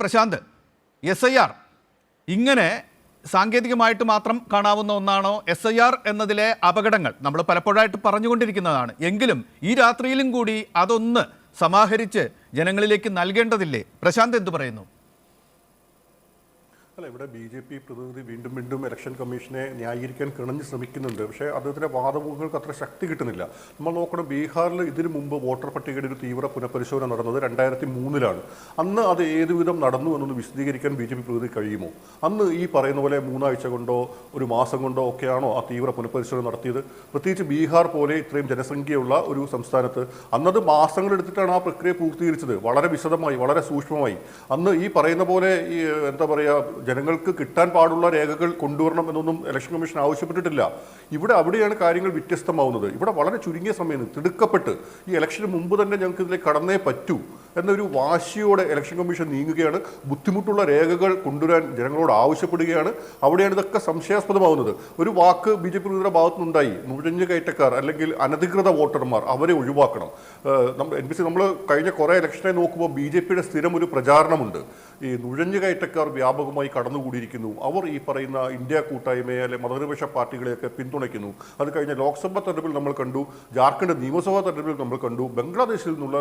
Prashant S I R ഇങ്ങനെ സാങ്കേതികമായിട്ട് മാത്രം കാണാവുന്ന ഒന്നാണോ എസ് ഐ ആർ എന്നതിലെ അപകടങ്ങൾ? നമ്മൾ പലപ്പോഴായിട്ട് പറഞ്ഞുകൊണ്ടിരിക്കുന്നതാണ്. എങ്കിലും ഈ രാത്രിയിലും കൂടി അതൊന്ന് സമാഹരിച്ച് ജനങ്ങളിലേക്ക് നൽകേണ്ടതില്ലേ? പ്രശാന്ത് എന്തു പറയുന്നു? അല്ല ഇവിടെ ബി ജെ പി പ്രതിനിധി വീണ്ടും വീണ്ടും ഇലക്ഷൻ കമ്മീഷനെ ന്യായീകരിക്കാൻ കിണഞ്ഞ് ശ്രമിക്കുന്നുണ്ട്. പക്ഷേ അദ്ദേഹത്തിന്റെ വാദമുഖങ്ങൾക്ക് അത്ര ശക്തി കിട്ടുന്നില്ല. നമ്മൾ നോക്കണം ബീഹാറിൽ ഇതിനു മുമ്പ് വോട്ടർ പട്ടികയുടെ ഒരു തീവ്ര പുനഃപരിശോധന നടന്നത് രണ്ടായിരത്തി മൂന്നിലാണ് അന്ന് അത് ഏതുവിധം നടന്നു എന്നൊന്ന് വിശദീകരിക്കാൻ ബി ജെ പി പ്രതിനിധി കഴിയുമോ? അന്ന് ഈ പറയുന്ന പോലെ മൂന്നാഴ്ച കൊണ്ടോ ഒരു മാസം കൊണ്ടോ ഒക്കെയാണോ ആ തീവ്ര പുനഃപരിശോധന നടത്തിയത്? പ്രത്യേകിച്ച് ബീഹാർ പോലെ ഇത്രയും ജനസംഖ്യയുള്ള ഒരു സംസ്ഥാനത്ത് അന്നത് മാസങ്ങളെടുത്തിട്ടാണ് ആ പ്രക്രിയ പൂർത്തീകരിച്ചത്. വളരെ വിശദമായി വളരെ സൂക്ഷ്മമായി. അന്ന് ഈ പറയുന്ന പോലെ ഈ എന്താ പറയുക ജനങ്ങൾക്ക് കിട്ടാൻ പാടുള്ള രേഖകൾ കൊണ്ടുവരണം എന്നൊന്നും ഇലക്ഷൻ കമ്മീഷൻ ആവശ്യപ്പെട്ടിട്ടില്ല. ഇവിടെ അവിടെയാണ് കാര്യങ്ങൾ വ്യത്യസ്തമാവുന്നത്. ഇവിടെ വളരെ ചുരുങ്ങിയ സമയം തിടുക്കപ്പെട്ട് ഈ ഇലക്ഷന് മുമ്പ് തന്നെ ഞങ്ങൾക്ക് ഇതിലേക്ക് കടന്നേ പറ്റൂ. എന്നൊരു വാശിയോടെ ഇലക്ഷൻ കമ്മീഷൻ നീങ്ങുകയാണ്. ബുദ്ധിമുട്ടുള്ള രേഖകൾ കൊണ്ടുവരാൻ ജനങ്ങളോട് ആവശ്യപ്പെടുകയാണ്. അവിടെയാണ് ഇതൊക്കെ സംശയാസ്പദമാവുന്നത്. ഒരു വാക്ക് ബി ജെ പി പിയുടെ ഭാഗത്തുനിന്നുണ്ടായി. നുഴഞ്ഞു കയറ്റക്കാർ അല്ലെങ്കിൽ അനധികൃത വോട്ടർമാർ അവരെ ഒഴിവാക്കണം. എൻ പി സി നമ്മൾ കഴിഞ്ഞ കുറേ ഇലക്ഷനെ നോക്കുമ്പോൾ ബി ജെ പിയുടെ സ്ഥിരം ഒരു പ്രചാരണമുണ്ട്. ഈ നുഴഞ്ഞു കയറ്റക്കാർ വ്യാപകമായി കടന്നുകൂടിയിരിക്കുന്നു. അവർ ഈ പറയുന്ന ഇന്ത്യ കൂട്ടായ്മയെ അല്ലെ മതനിരപക്ഷ പാർട്ടികളെയൊക്കെ പിന്തുണയ്ക്കുന്നു. അത് കഴിഞ്ഞ ലോക്സഭാ തെരഞ്ഞെടുപ്പിൽ നമ്മൾ കണ്ടു. ജാർഖണ്ഡ് നിയമസഭാ തെരഞ്ഞെടുപ്പിൽ നമ്മൾ കണ്ടു. ബംഗ്ലാദേശിൽ നിന്നുള്ള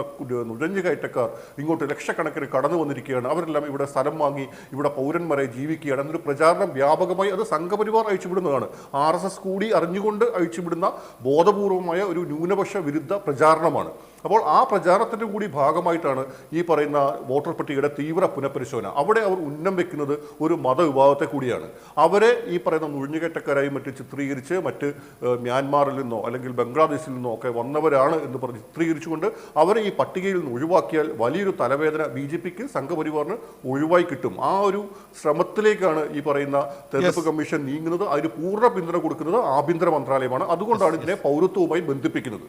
നുഴഞ്ഞു കയറ്റക്കാർ ഇങ്ങോട്ട് ലക്ഷക്കണക്കിന് കടന്നു വന്നിരിക്കുകയാണ്. അവരെല്ലാം ഇവിടെ സ്ഥലം വാങ്ങി ഇവിടെ പൗരന്മാരെ ജീവിക്കുകയാണ്. എന്നൊരു പ്രചാരണം വ്യാപകമായി അത് സംഘപരിവാർ അയച്ചുവിടുന്നതാണ് ആർ എസ് എസ് കൂടി അറിഞ്ഞുകൊണ്ട് അയച്ചുവിടുന്ന ബോധപൂർവമായ ഒരു ന്യൂനപക്ഷ വിരുദ്ധ പ്രചാരണമാണ്. അപ്പോൾ ആ പ്രചാരണത്തിന്റെ കൂടി ഭാഗമായിട്ടാണ് ഈ പറയുന്ന വോട്ടർ പട്ടികയുടെ തീവ്ര പുനഃപരിശോധന. അവിടെ അവർ ഉന്നം വെക്കുന്നത് ഒരു മതവിഭാഗത്തെ കൂടിയാണ്. അവരെ ഈ പറയുന്ന നുഴഞ്ഞുകയറ്റക്കാരായി മറ്റ് ചിത്രീകരിച്ച് മറ്റ് മ്യാൻമാറിൽ നിന്നോ അല്ലെങ്കിൽ ബംഗ്ലാദേശിൽ നിന്നോ ഒക്കെ വന്നവരാണ് എന്ന് പറഞ്ഞ് ചിത്രീകരിച്ചുകൊണ്ട് അവരെ ഈ പട്ടികയിൽ നിന്ന് ഒഴിവാക്കിയാൽ വലിയൊരു തലവേദന ബി ജെ പിക്ക് സംഘപരിവാറിന് ഒഴിവായി കിട്ടും. ആ ഒരു ശ്രമത്തിലേക്കാണ് ഈ പറയുന്ന തെരഞ്ഞെടുപ്പ് കമ്മീഷൻ നീങ്ങുന്നത്. അതിന് പൂർണ പിന്തുണ കൊടുക്കുന്നത് ആഭ്യന്തര മന്ത്രാലയമാണ്. അതുകൊണ്ടാണ് ഇതിനെ പൗരത്വവുമായി ബന്ധിപ്പിക്കുന്നത്.